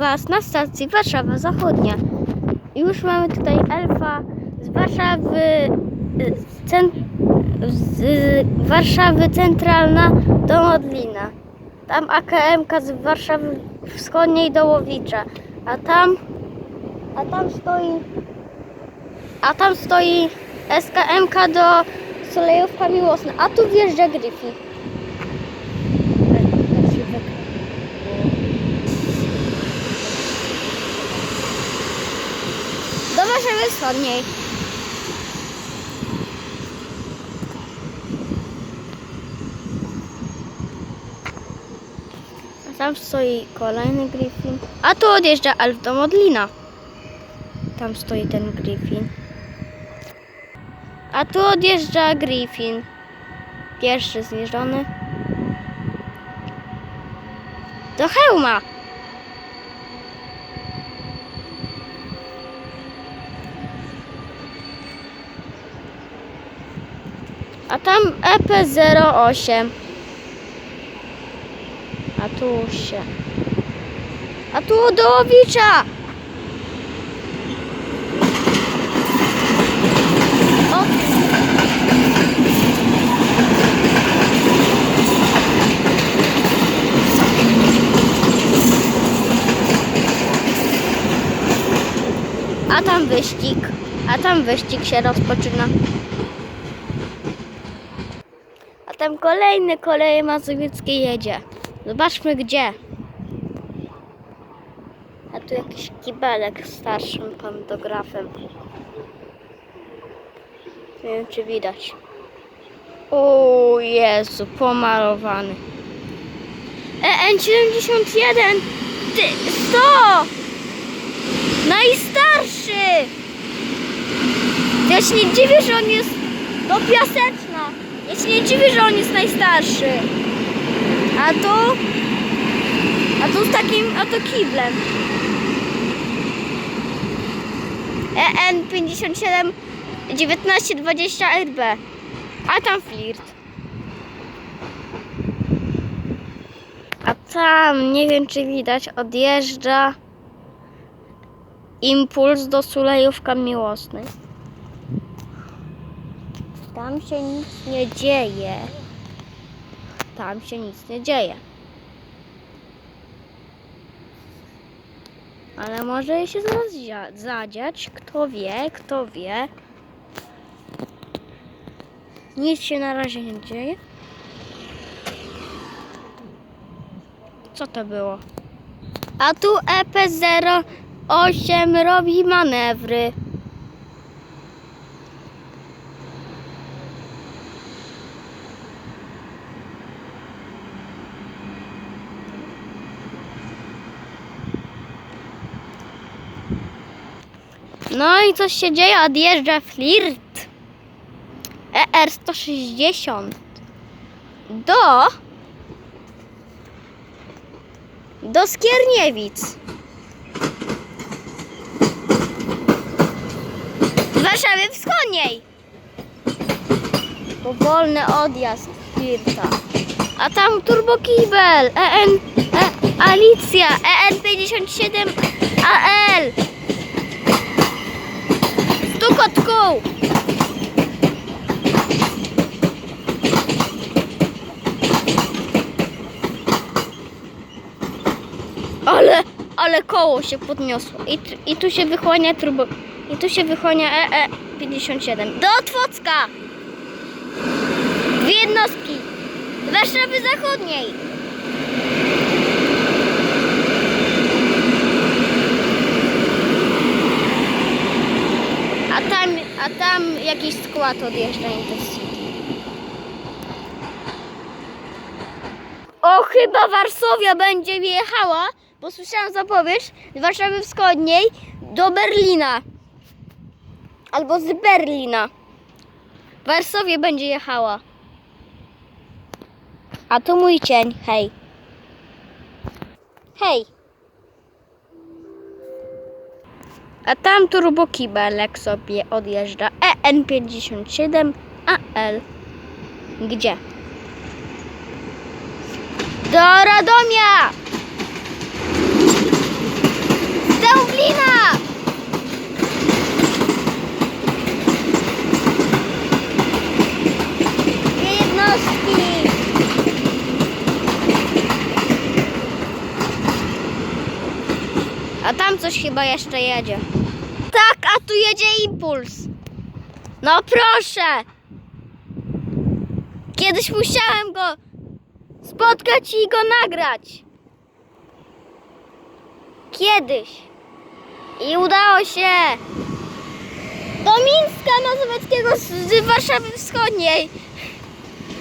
Was na stacji Warszawa Zachodnia. Już mamy tutaj elfa z Warszawy, y, cen, z Warszawy Centralna do Modlina. Tam AKM z Warszawy Wschodniej do Łowicza. A tam, a tam stoi, a tam stoi SKMK do Solejówka Miłosna. A tu wjeżdża Gryfi. Do Warszawy Wschodniej. A tam stoi kolejny Griffin. A tu odjeżdża Elf do Modlina. Tam stoi ten Griffin. A tu odjeżdża Griffin. Pierwszy zniżony. Do hełma. A tam E EP08. A tu się. A tu Dołowicza! O! A tam wyścig. A tam wyścig się rozpoczyna. A tam kolejny kolej mazowieckie jedzie. Zobaczmy gdzie. A tu jakiś kibelek starszym pantografem. Nie wiem czy widać. O Jezu, pomalowany. E EN71! Ty, 100! Najstarszy! Ja się nie dziwię, że on jest do piaseczna. Ja się nie dziwię, że on jest najstarszy. A tu? A tu z takim, a to kiblem. E EN57 1920 RB. A tam flirt. A tam, nie wiem czy widać, odjeżdża impuls do Sulejówka Miłosnej. Tam się nic nie dzieje. Tam się nic nie dzieje. Ale może się zaraz zia- zadziać. Kto wie, kto wie. Nic się na razie nie dzieje. Co to było? A tu E EP08 robi manewry. No i coś się dzieje, odjeżdża flirt. ER160 do do Skierniewic. Warszawy Wschodniej. Powolny odjazd flirta. A tam turbokibel EN e, Alicja EN57 Ale, ale koło się podniosło. I, I tu się wychłania turbo. I tu się wychłania E EE57. Do Otwocka! Dwie jednostki. Warszawy Zachodniej. A tam, a tam jakiś skład odjeżdża Intercity. O, chyba Warszawia będzie wjechała, bo słyszałam zapowiedź z Warszawy Wschodniej do Berlina. Albo z Berlina. Warszawie będzie jechała. A tu mój cień, hej. Hej. A tam turbokibelek sobie odjeżdża N57AL. Gdzie? Do Radomia! Zełblina! Jednostki! A tam coś chyba jeszcze jedzie. Tak, a tu jedzie impuls. No proszę. Kiedyś musiałem go spotkać i go nagrać. Kiedyś. I udało się. Do Mińska Mazowieckiego z, Warszawy Wschodniej.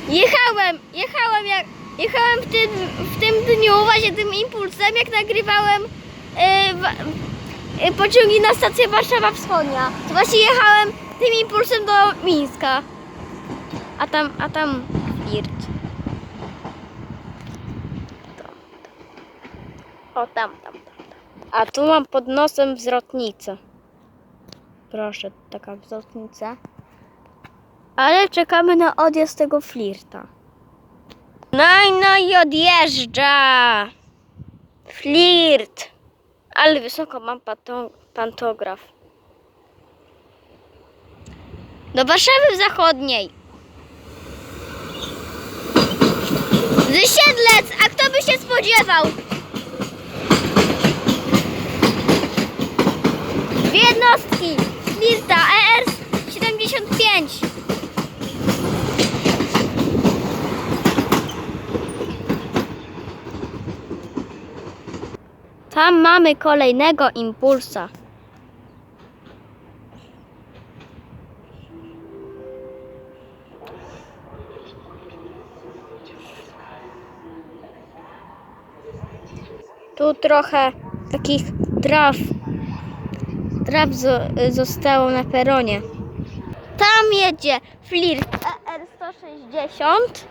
Jechałem, jechałem jak, jechałem w tym, w tym dniu właśnie tym impulsem, jak nagrywałem wa, e, pociągi na stację Warszawa Wschodnia. To właśnie jechałem tym impulsem do Mińska. A tam, a tam. To. O, tam, tam, tam. tam. A tu mam pod nosem wzrotnicę. Proszę, taka wzrotnica. Ale czekamy na odjazd tego flirta. No i no i odjeżdża. Flirt. Ale wysoko mam pantograf. Do Warszawy Zachodniej. Wysiedlec, a kto by się spodziewał? Dwie jednostki. Flirta E ER-75. Tam mamy kolejnego impulsa. Tu trochę takich traw, traw zo- zostało na peronie. Tam jedzie flirt ER-160.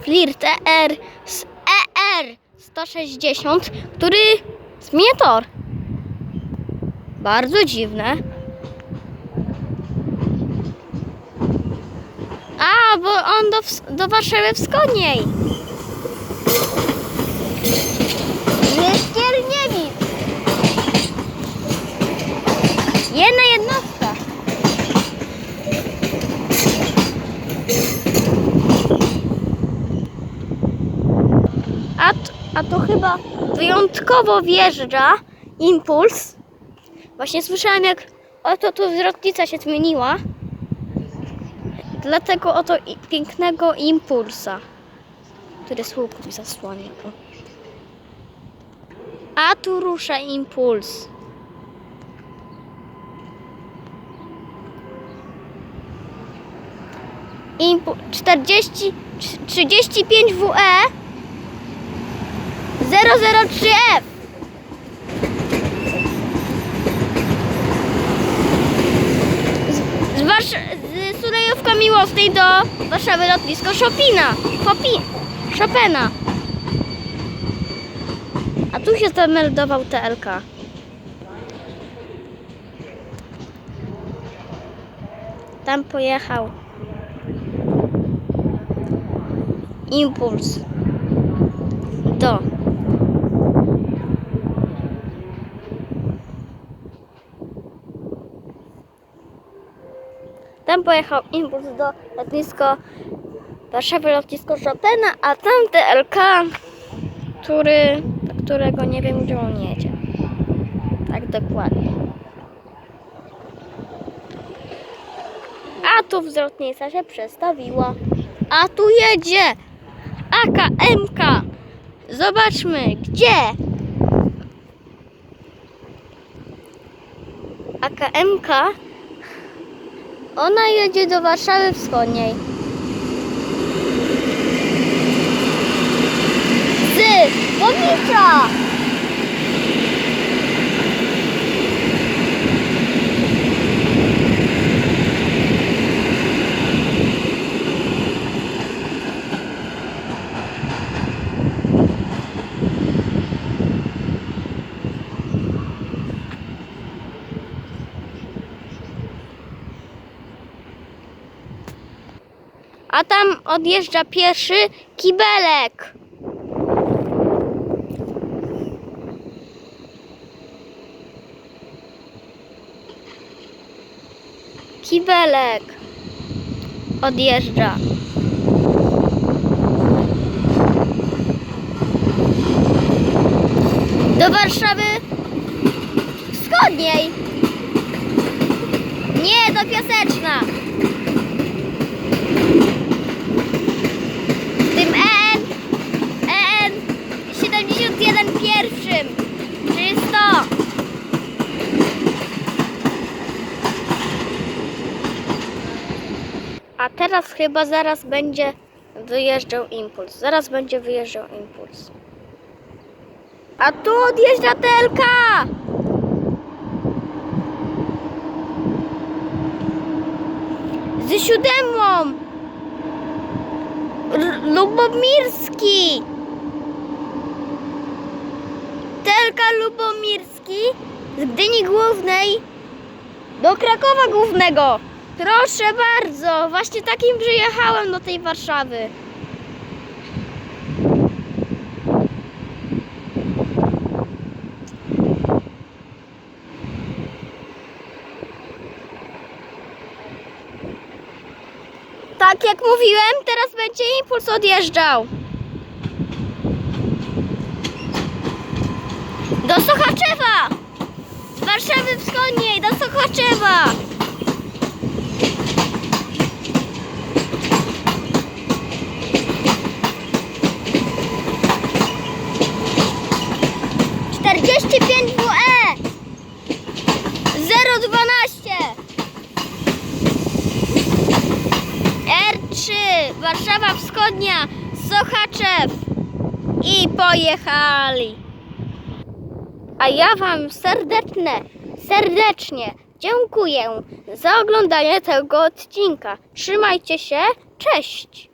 Flirt ER z ER 160, który zmienia tor. Bardzo dziwne. Bo on do, do Warszawy Wschodniej. Skierniewic. Jedna jednostka. A, a to chyba wyjątkowo wjeżdża impuls. Właśnie słyszałem, jak oto tu zwrotnica się zmieniła. Dlatego oto i- pięknego impulsa, który słup mi zasłania. A tu rusza impuls. Impu 40, 35 WE 003F. Z, z, Warsz- Sulejówka Miłosnej do Warszawy lotnisko Chopina. Chopi, Chopina. A tu się zameldował TLK. Tam pojechał. Impuls. Do. Tam pojechał impuls do lotnisko Warszawy lotnisko Chopina, a tam DLK, który, do którego nie wiem gdzie on jedzie. Tak dokładnie. A tu wzrotnica się przestawiła. A tu jedzie AKMK. Zobaczmy, gdzie? AKMK. Ona jedzie do Warszawy Wschodniej. Z Łowicza! A tam odjeżdża pierwszy kibelek. Kibelek odjeżdża. Do Warszawy Wschodniej. Nie, do Piaseczna. Tym EN, EN 71 pierwszym. Czyli 100. A teraz chyba zaraz będzie wyjeżdżał impuls. Zaraz będzie wyjeżdżał impuls. A tu odjeżdża Telka! Z siódemą! R- Lubomirski! Telka Lubomirski z Gdyni Głównej do Krakowa Głównego. Proszę bardzo, właśnie takim przyjechałem do tej Warszawy. Tak jak mówiłem, teraz będzie impuls odjeżdżał. Do Sochaczewa! Z Warszawy Wschodniej do Sochaczewa! Warszawa Wschodnia Sochaczew i pojechali. A ja Wam serdeczne, serdecznie dziękuję za oglądanie tego odcinka. Trzymajcie się, cześć!